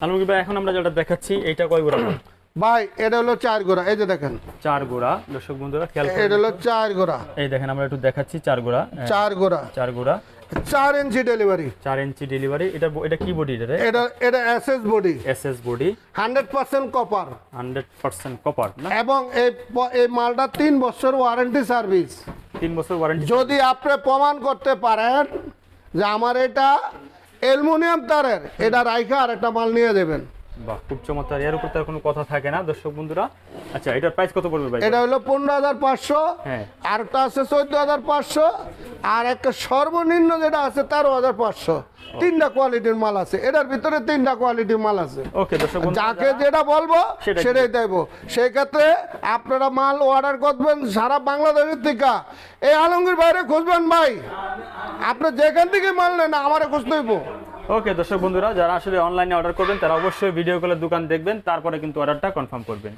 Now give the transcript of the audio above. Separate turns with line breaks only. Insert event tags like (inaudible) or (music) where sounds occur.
আলমগীর ভাই এখন আমরা যেটা দেখাচ্ছি এইটা কয় গোড়া? (clears throat)
ভাই এটা হলো চার গোড়া এই যে দেখেন।
চার গোড়া দর্শক বন্ধুরা খেয়াল
এটা হলো চার গোড়া।
এই দেখেন আমরা একটু দেখাচ্ছি চার গোড়া।
চার গোড়া।
চার গোড়া।
চার ইঞ্চি ডেলিভারি।
চার ইঞ্চি ডেলিভারি। এটা এটা কি বডি এটা
এটা এটা SS body
S S body
hundred percent copper
hundred percent copper
এবং এই এই মালটা তিন বছর ওয়ারেন্টি সার্ভিস
তিন বছর ওয়ারেন্টি
যদি আপনি প্রমাণ করতে পারেন যে আমার এটা অ্যালুমিনিয়াম তারের এটা রাইখা আর একটা মাল নিয়ে দেবেন
বাহ খুব চমৎকার। এর উপর তো কোনো কথা থাকে না দর্শক বন্ধুরা। আচ্ছা এটার প্রাইস কত পড়বে ভাই?
এটা হলো পনেরো হাজার পাঁচশো
হ্যাঁ।
আরেকটা আছে চোদ্দ হাজার পাঁচশো আর একটা সর্বনিম্ন যেটা আছে তেরো হাজার পাঁচশো। তিনটা কোয়ালিটির মাল আছে। এটার ভিতরে তিনটা কোয়ালিটির মাল আছে।
ওকে দর্শক
যাকে যেটা বলব
সেটাই
সেটাই দেব। সেই ক্ষেত্রে আপনারা মাল অর্ডার করবেন সারা বাংলাদেশের থেকে। এই আলমগীর বাইরে খুঁজবেন ভাই। আপনি যেখান থেকে মাল নেন আমার খুঁজতে হইব।
ওকে, দর্শক বন্ধুরা, যারা আসলে অনলাইনে অর্ডার করবেন, তারা অবশ্যই ভিডিও কলের দোকান দেখবেন, তারপরে কিন্তু অর্ডারটা কনফার্ম করবেন।